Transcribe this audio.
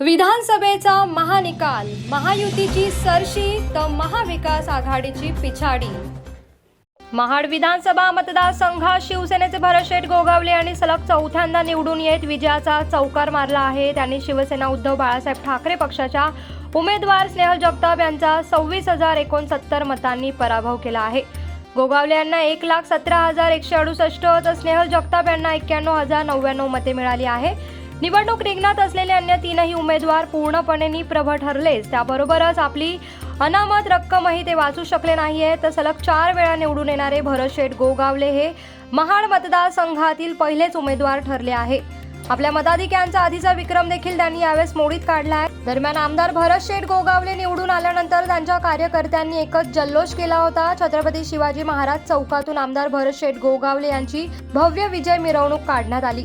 विधानसभेचा महानिकाल महायुतीची सरशी तर महाविकास आघाडीची पिछाडी. महाड विधानसभा मतदारसंघात शिवसेनेचे भरतशेठ गोगावले यांनी सलग चौथ्यांदा निवडून येत विजयाचा चौकार मारला आहे. त्यांनी शिवसेना उद्धव बाळासाहेब ठाकरे पक्षाच्या उमेदवार स्नेहल जगताप यांचा सव्वीस हजार एकोणसत्तर मतांनी पराभव केला आहे. गोगावले यांना एक लाख सतरा हजार एकशे अडुसष्ट तर स्नेहल जगताप यांना एक्क्याण्णव हजार नव्याण्णव मते मिळाली आहे. निवडणूक रिंगणात असलेले अन्य तीनही उमेदवार पूर्णपणे निप्रभ ठरलेच. त्याबरोबरच आपली अनामत रक्कमही ते वाचू शकले नाही आहे तर सलग चार वेळा निवडून येणारे भरत शेठ गोगावले हे महाड मतदारसंघातील पहिलेच उमेदवार ठरले आहे. आपल्या मताधिक्यांचा आधीचा विक्रम देखील त्यांनी यावेळेस मोडीत काढला आहे दरम्यान आमदार भरत शेठ गोगावले निवडून आल्यानंतर त्यांच्या कार्यकर्त्यांनी एकच जल्लोष केला होता. छत्रपती शिवाजी महाराज चौकातून आमदार भरत शेठ गोगावले यांची भव्य विजय मिरवणूक काढण्यात आली.